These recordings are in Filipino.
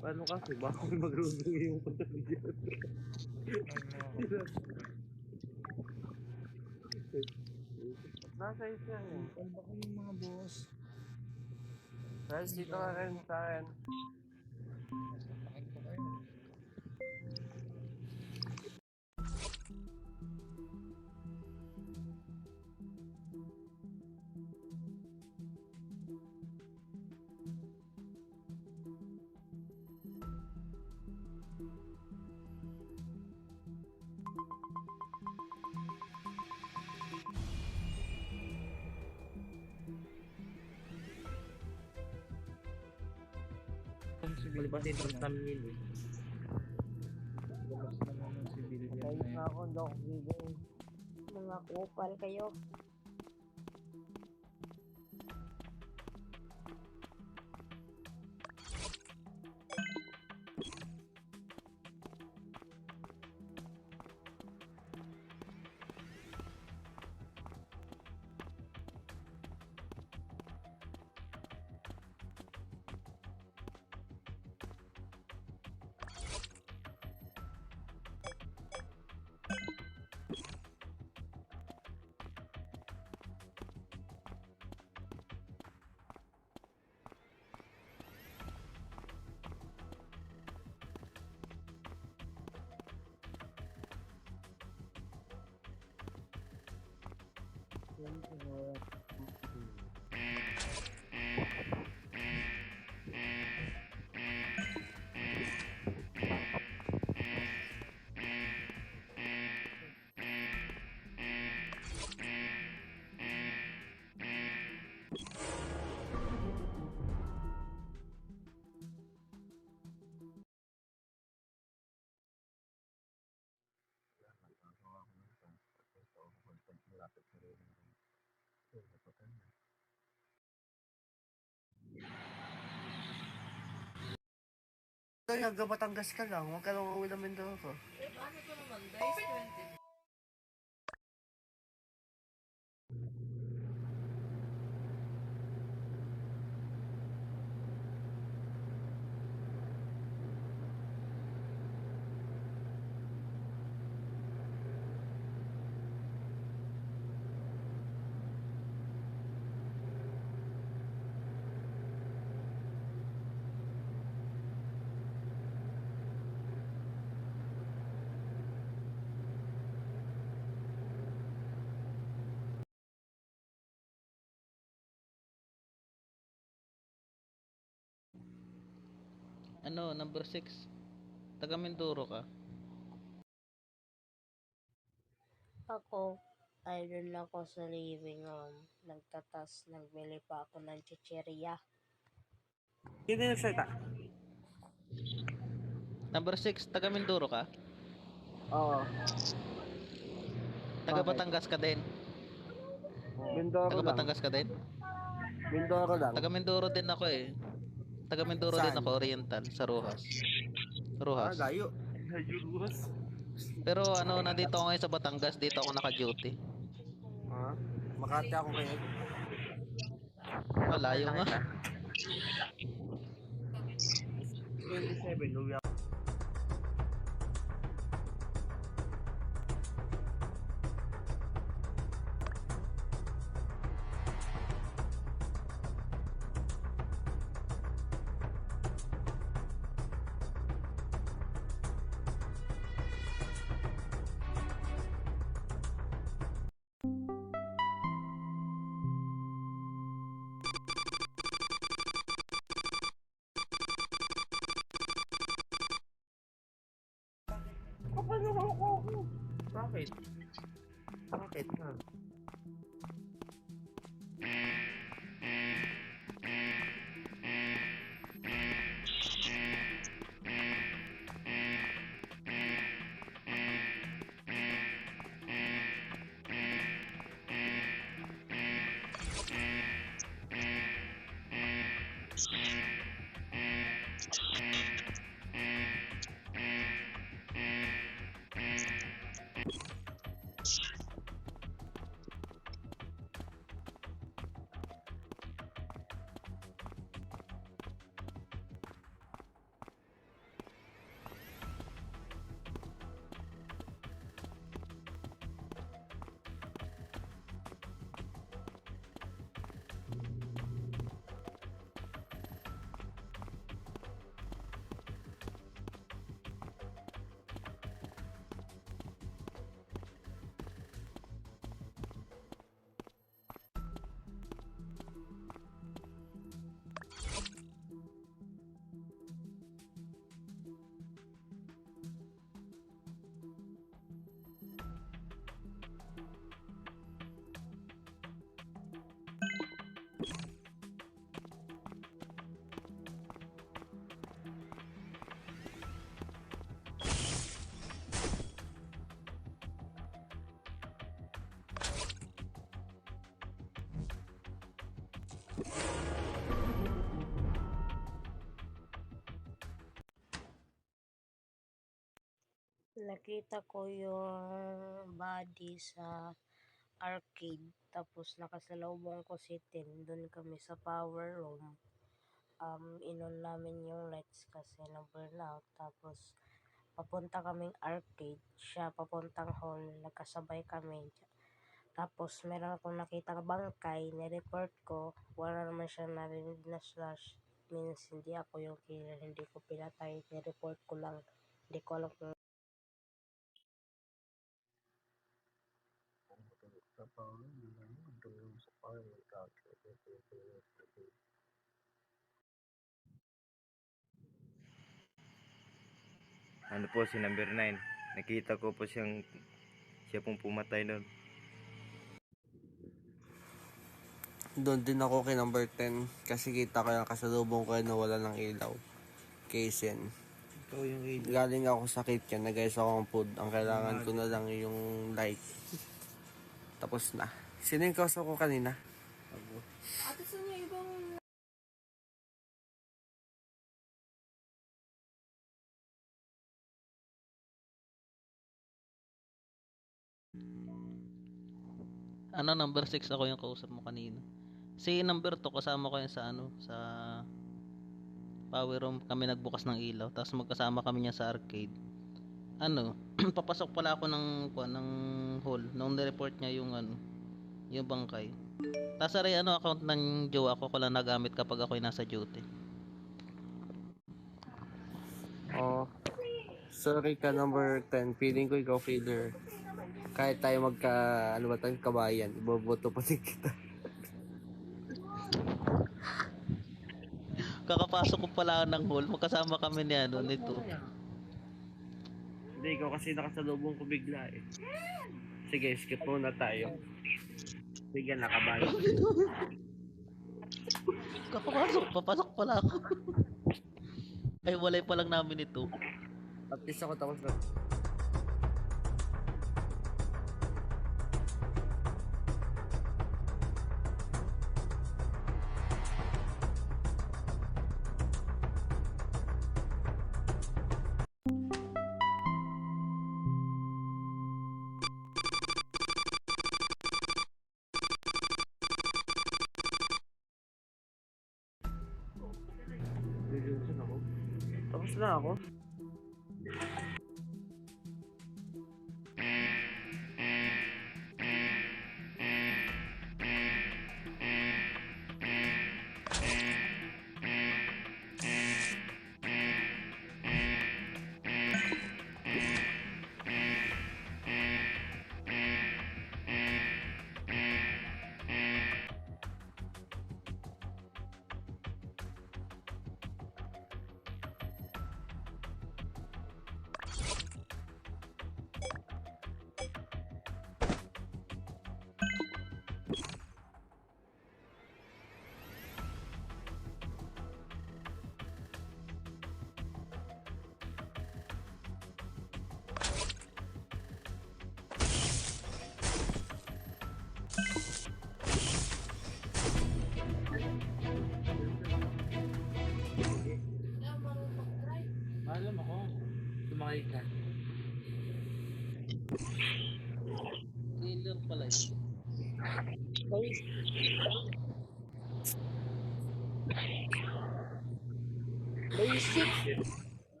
Paano kasi? Baka magrunong yung patabi dyan. Nasa isa yan. Ano ba kayo mga boss? Guys, dito ka rin sa akin. Malipas yung trust namin yun eh. Labas naman ng civilian na ako, ako giging. Mga kupal kayo. Kaya hanggang Batangas ka lang, huwag ka lang uuwi ng Mindoro. Ano, number 6. Taga Mindoro ka. Ako, ayun ako sa living room. Nagtatas, nagbili pa ako ng chicheria. Yung nagsalita? Number 6, taga Mindoro ka. Oo. Taga Bakit? Batangas ka din. Mindoro Taga lang. Batangas ka din. Mindoro lang. Taga Mindoro din ako eh. Taga Mindoro din Saan? ako, Oriental, sa Rojas. Ah, Rojas. layo. Layo ruras. Pero ano, nandito ako ngayon sa Batangas, dito ako naka-duty. Ah, Makati ako ngayon. Malayo nga. 27, uwi Bakit? Bakit nga? Nakita ko yung body sa arcade. Tapos nakasalubong ko si Tin. Doon kami sa power room. Um, inon namin yung lights kasi na burnout. Tapos papunta kaming arcade. Siya papuntang hall. Nagkasabay kami. Tapos meron akong nakita bangkay. Nireport ko. Wala naman siya narinig na slash. Means hindi ako yung killer. Hindi ko pinatay. Nireport ko lang. Hindi ko alam kung ano po si number 9 nakita ko po siyang siya pong pumatay doon Doon din ako kay number 10 kasi kita ko yung kasalubong ko na wala ng ilaw. Kaysen. Ikaw yung age. Galing ako sa kitchen, nag-ayos ako ng food. Ang kailangan ko na lang yung light. Tapos na. Sino yung kausap ko kanina? Ano, number 6 ako yung kausap mo kanina. Si number 2, kasama ko yun sa ano, sa power room. Kami nagbukas ng ilaw. Tapos magkasama kami niya sa arcade. Ano, papasok pala ako ng, kuwan, ng hall. Nung nireport niya yung ano, yung bangkay. Tapos aray, ano, account ng jowa ko ko lang nagamit kapag ako'y nasa duty. Oh. Sorry ka number 10. Feeling ko ikaw feeler. Kahit tayo magka, ano ba tayo, kabayan. Iboboto pa din kita. Kakapasok ko pala ng hall. Magkasama kami ni ano, nito. Hindi, ikaw kasi nakasalubong ko bigla eh. Sige, skip muna tayo. Sige, nakabayan. Kakapasok, papasok pala ako. Ay, walay pa lang namin ito. At least ako tapos na. Tapos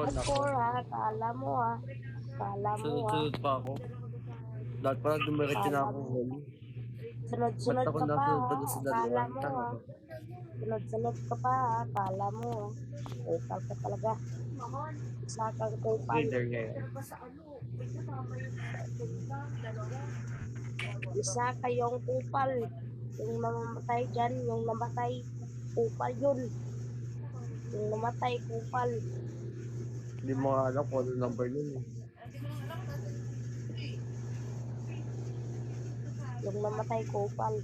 Bon, ako. po ha. Kala mo ha. Kala mo ha. Sunod-sunod pa ako. Lahat pa lang dumiretso na ako. Sunod-sunod ka pa ha. Kala mo ha. Sunod-sunod ka pa ha. Kala mo ha. Kupal ka talaga. Isa kang kupal. Leader ngayon. Isa kayong kupal. Yung namamatay dyan, yung namatay, kupal yun. Yung namatay, kupal. Hindi mo nga alam kung ano number nun eh. Yung namatay, kupal.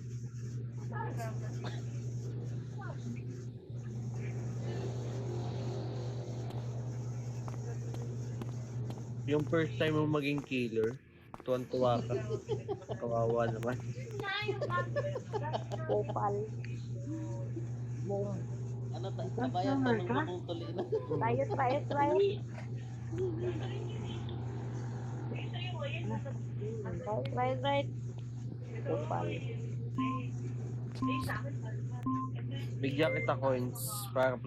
Yung first time mo maging killer, tuwan-tuwa ka. Kawawa naman. Kupal. Boom. Ano ta? Kabayan ta ng bubong tuli na. Riot, riot, riot. Right, right, right. Kupal. Bigyan kita coins para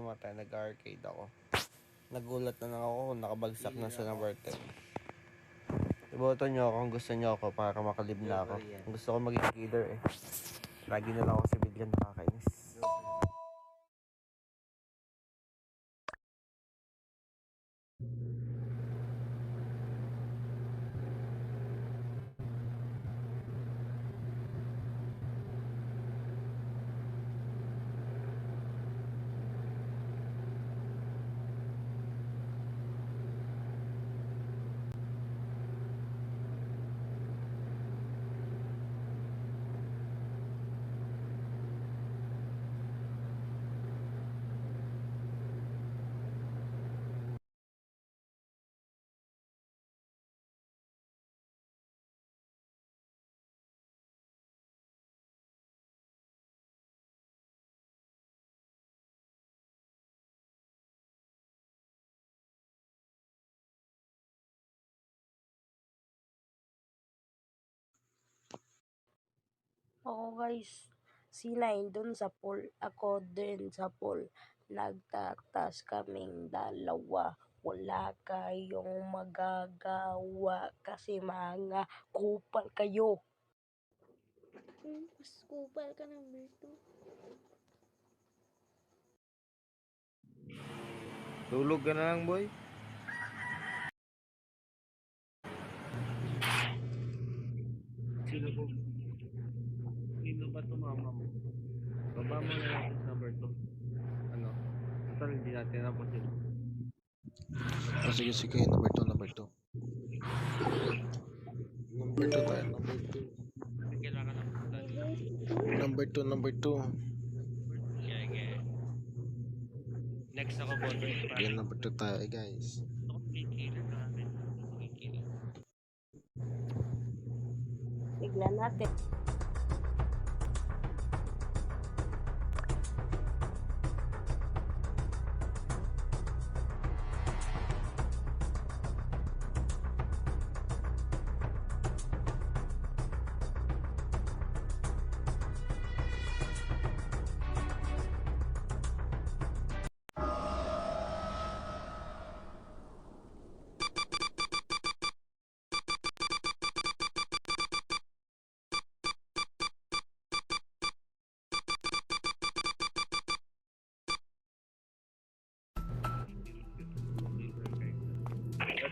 pumatay, nag-arcade ako. Nagulat na lang ako kung nakabagsak na sa number 10. Iboto nyo ako kung gusto nyo ako para makalib na ako. Gusto ko maging leader eh. Lagi na lang ako civilian nakakainis. Ako guys, si Nine dun sa pool, ako din sa pool. Nagtatas kaming dalawa. Wala kayong magagawa kasi mga kupal kayo. Hmm, mas kupal ka number 2. Tulog ka na lang, boy. Sino po? Sino ba to mama mo? Baba mo na lang sa number 2. Ano? Total, hindi natin alam kung sino. Oh, sige, sige. Number 2, number 2. Number 2 tayo, number 2. Kailangan ng Number 2, number 2. Kaya, kaya. Next ako, boto. Again, number 2 tayo, eh, guys. Tignan natin.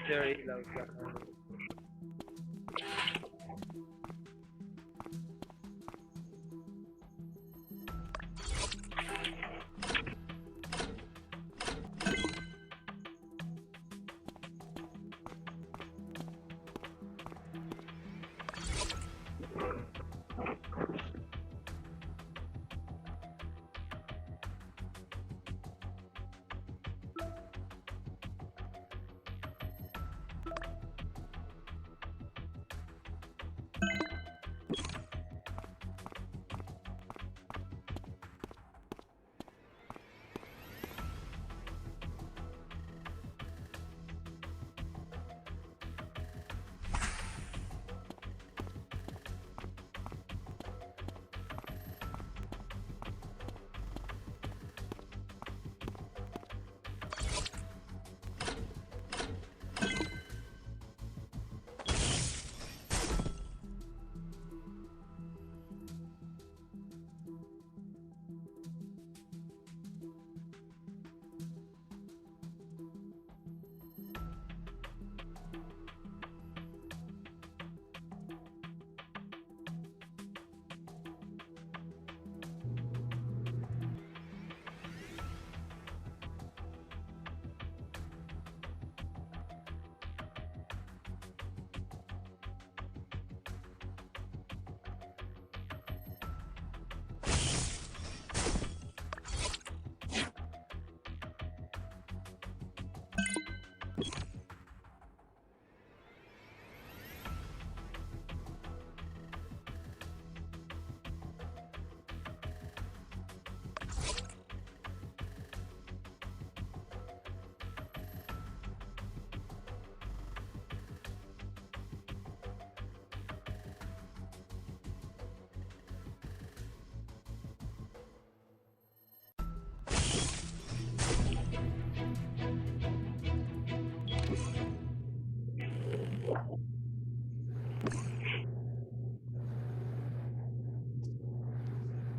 very loud. Uh,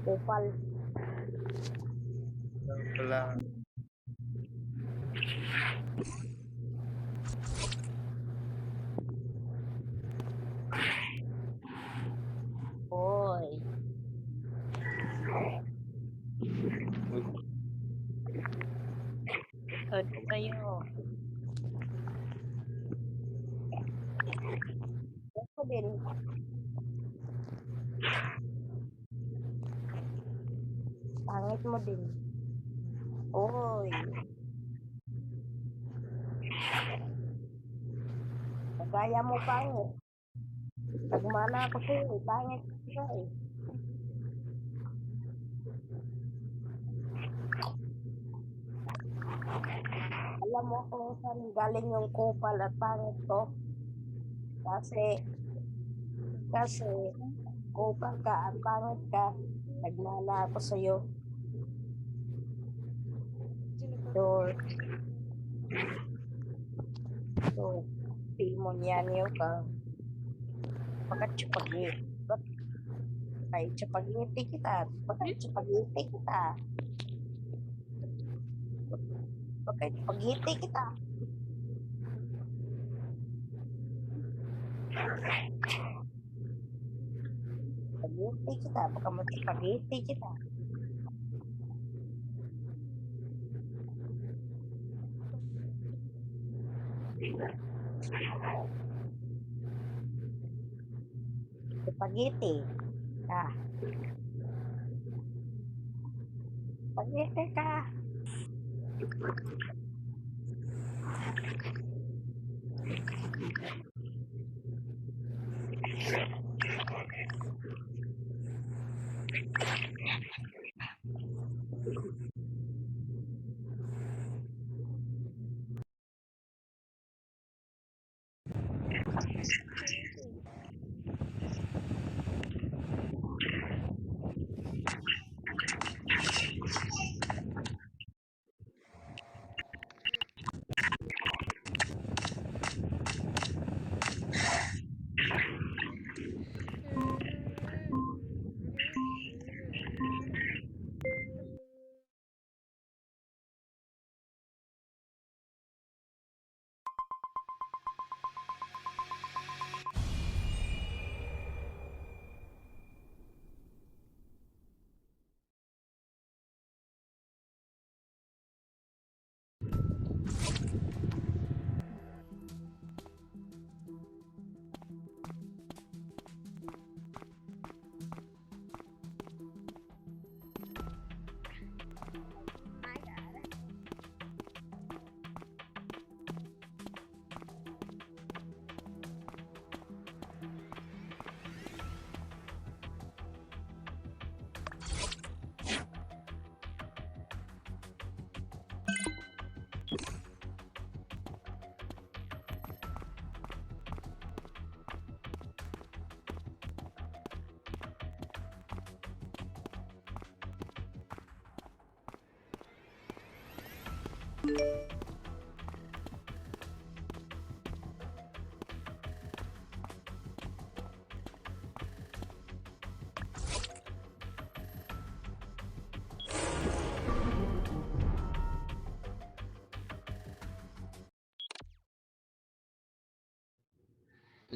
ilaw sa... kupal. Wala. Hoy. Ano kayo? Ako din. Pangit mo din. Oy. Kagaya mo pangit. Eh. Pangit ka eh. Alam mo kung saan galing yung kupal at pangit ko? Kasi, kasi, kupal ka at pangit ka. Nagmana ako sa'yo. So, so, demonyanyo ka. Bakit tsupagi? Ba't ay tsupagiti kita? Bakit tsupagiti kita? Bakit tsupagiti kita? Pagiti kita, baka magsipagiti kita. Spaghetti. Ah. Spaghetti ka.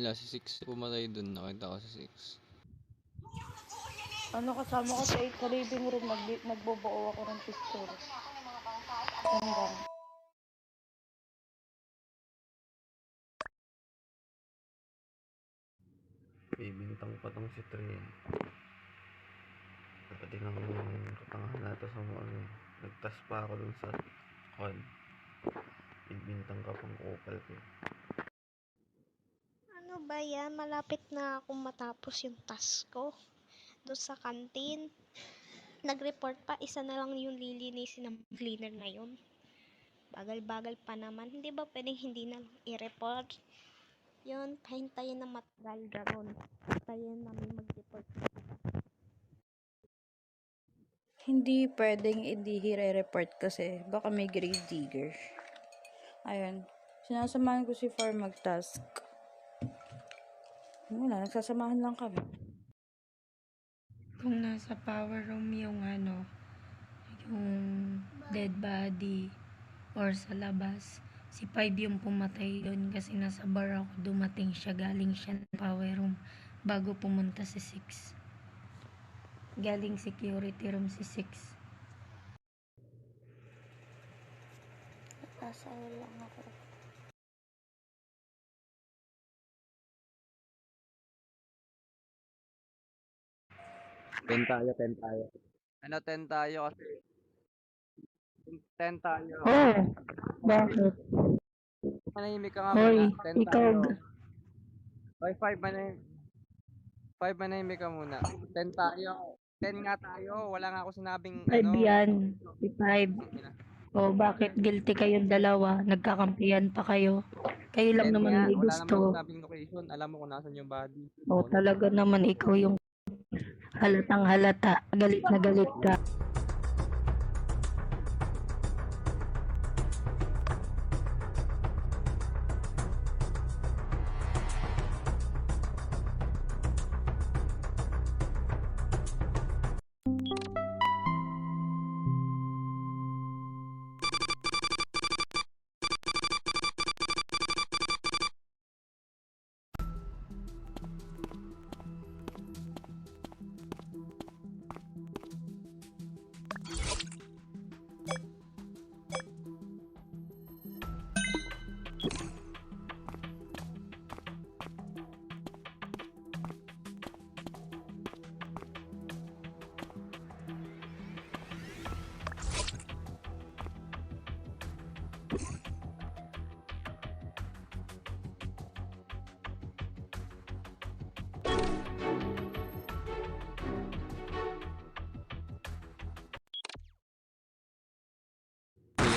Wala, si Six pumatay dun. Nakita ko si Six. Ano kasama ko sa 8 sa living room, nag nagbubuo ako ng picture. Hanggang. Bibintang pa tong si Trin. Pati ng katangahan nato sa mga ano. Nagtas pa ako dun sa con. Bibintang ka pang kupal ko. Ano ba yan? Malapit na akong matapos yung task ko. Doon sa kantin. Nag-report pa, isa na lang yung lilinisin ng cleaner na yun. Bagal-bagal pa naman. Hindi ba pwedeng hindi na i-report? Yun, pahintayin na matagal gano'n. Hintayin namin mag-report. Hindi pwedeng hindi report kasi baka may grave digger. Ayun. Sinasamahan ko si Far mag-task. Wala, nagsasamahan lang kami. Kung nasa power room yung ano, yung dead body or sa labas, si Five yung pumatay doon kasi nasa bar ako dumating siya, galing siya ng power room bago pumunta si Six. Galing security room si Six. Nasaan lang ako. Ten tayo, ten tayo. Ano, ten tayo kasi... Ten tayo. Oh, bakit? Manahimik ka nga Hoy, muna. Ten ikaw. tayo. Hoy, five manahimik. Five manahimik ka muna. Ten tayo. Ten nga tayo. Wala nga ako sinabing Five ano. yan. Si Five. O bakit guilty kayong dalawa? Nagkakampiyan pa kayo. Kayo lang Ten naman may Wala naman gusto. sinabing location. Alam mo kung nasan yung body. O talaga naman ikaw yung halatang halata. Galit na galit ka.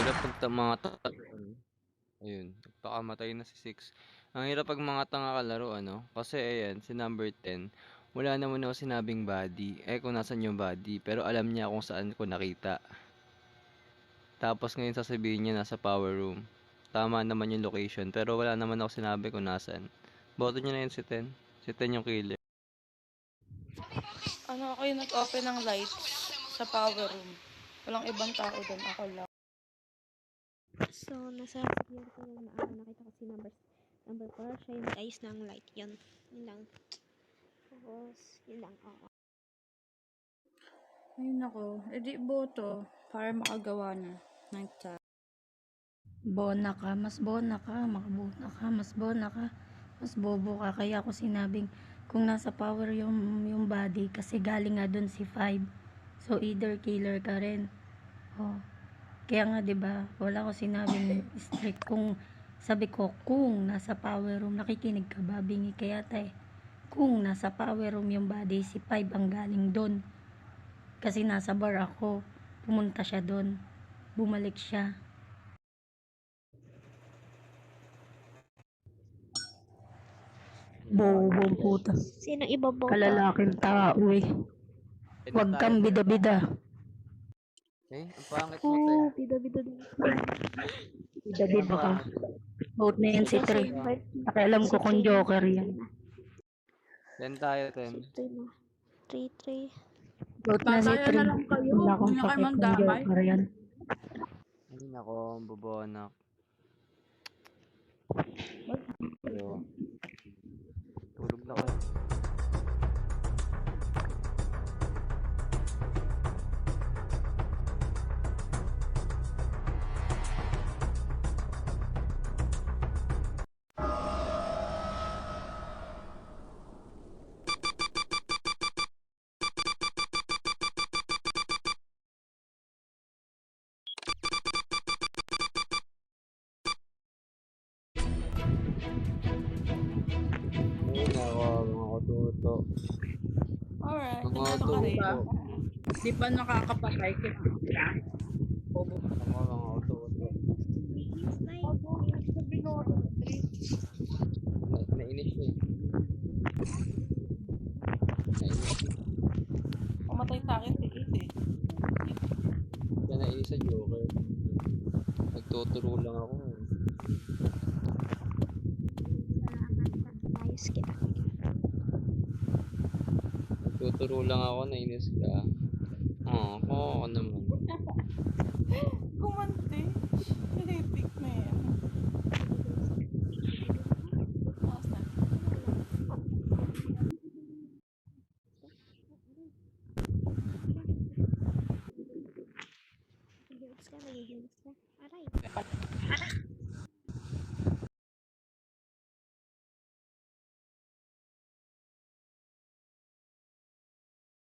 Hirap pag ta- mga tanga. Ayun, nagpakamatay na si Six. Ang hirap pag mga tanga kalaro, ano? Kasi ayan, si number 10, wala naman ako sinabing body. Eh kung nasan yung body, pero alam niya kung saan ko nakita. Tapos ngayon sasabihin niya nasa power room. Tama naman yung location, pero wala naman ako sinabi kung nasan. Boto niya na yun si 10. Si 10 yung killer. Ano ako yung nag-open ng lights sa power room. Walang ibang tao doon. Ako lang. So, nasa security ko lang na ako nakita ko si number number 4. Siya yung nag-ayos ng light. Yun. Yun lang. Tapos, yun lang. Oo. Ayun ako. E di boto. Para makagawa na. Ng chat. Bona ka, mas bona ka, makabona ka, mas bona ka, mas bobo ka. Kaya ako sinabing kung nasa power yung, yung body kasi galing nga dun si Five. So either killer ka rin. Oh. Kaya nga 'di ba, wala ko sinabing strict kung sabi ko kung nasa power room nakikinig ka ba bingi kaya tay. Kung nasa power room yung body si Five ang galing dun. Kasi nasa bar ako, pumunta siya dun. Bumalik siya. Bobo puta. Sino ibabaw Kalalaking tao eh. Huwag kang bida-bida. Eh, ang pangit mo, Oo, te. bida-bida din. Bida-bida ka. Vote na yan si Trey. Pakialam ko kung joker yan. 10 tayo, 10. 3-3. Vote na si Trey. Wala akong pakit kung joker yan. Ay, nako. Pero, tulog na kayo. Mga Ano kututo. Di pa nakakapatay. Bobo. Ako, mga kututo. Na, nainis niya. Nainis niya. Pumatay sa akin si Ace eh. Kaya nainis sa Joker. Nagtuturo lang ako. eh. Nagtuturo lang ako, nainis ka.